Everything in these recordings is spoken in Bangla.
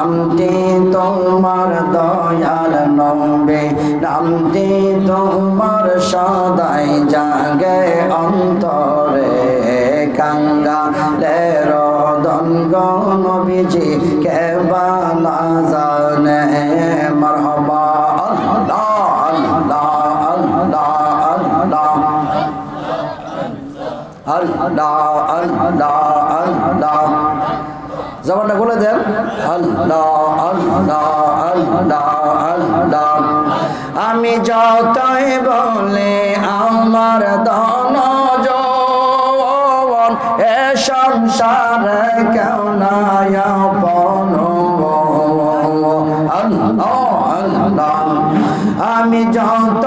নামটি তোমার দয়াল নবে, নামটি তোমার সদাই জাগে অন্তরে। কাঙ্গালের দঙ্গ নবীজি, কে বানা জানে? মারহবা, আল্লাহ আল্লাহ আল্লাহ আল্লাহ আল্লাহ আল্লাহ জবানটা বলে দেন। আল্লাহ আল্লাহ আল্লাহ আল্লাহ। আমি যতই বলে, আমার ধন, যৌবন, এ সংসার কেউ নাই পন আল্লাহ আল্লাহ। আমি যত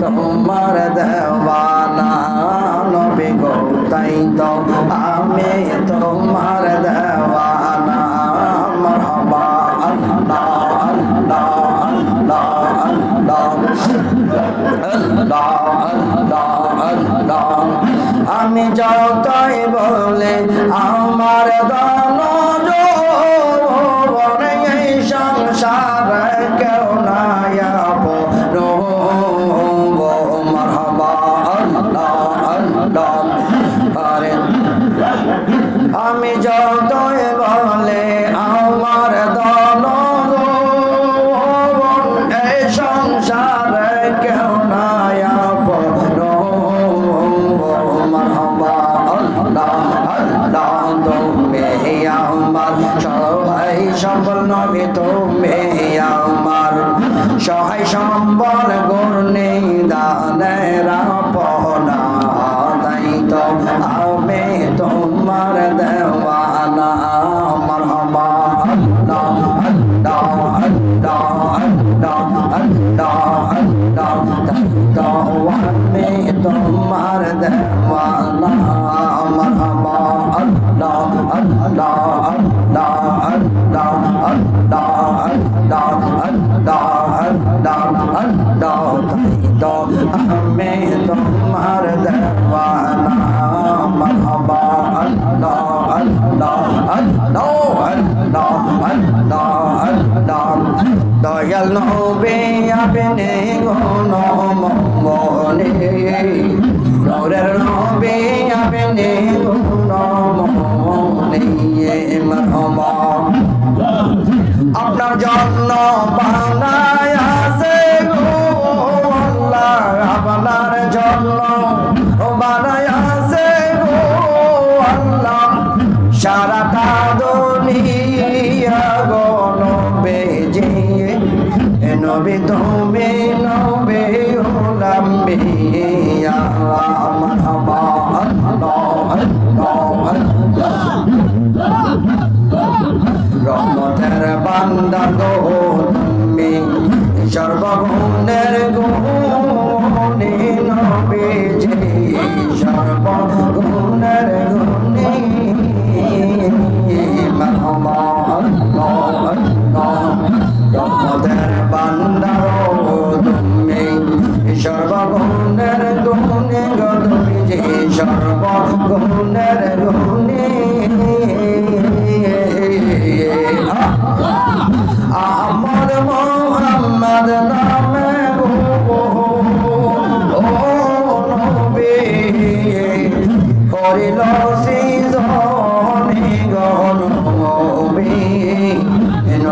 তোমার দাও তুমি আমার সহায় সম্বল গুণে দানের আপনা তাই তো আমি তোমার দেওয়ানা আমার হবা আল্লাহ আল্লাহ আল্লাহ আল্লাহ আল্লাহ আল্লাহ তাই তো আমি তোমার দেওয়ানা আপনার যত্ন বাংলা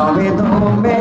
Sabe dónde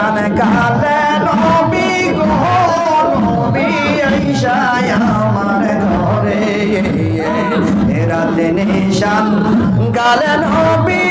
গান গালে নবী গো নবী আইসায় আমার ঘরে এরা দিন গালে নবী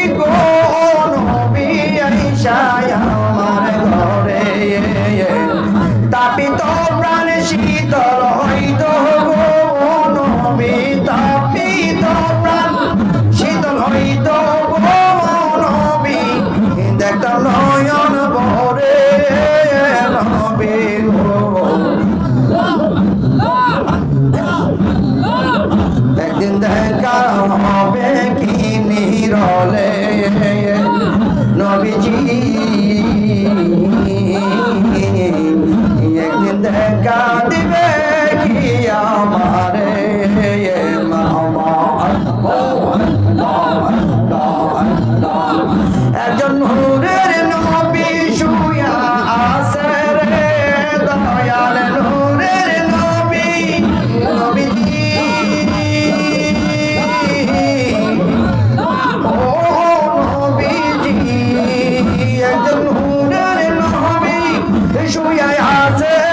Yeah.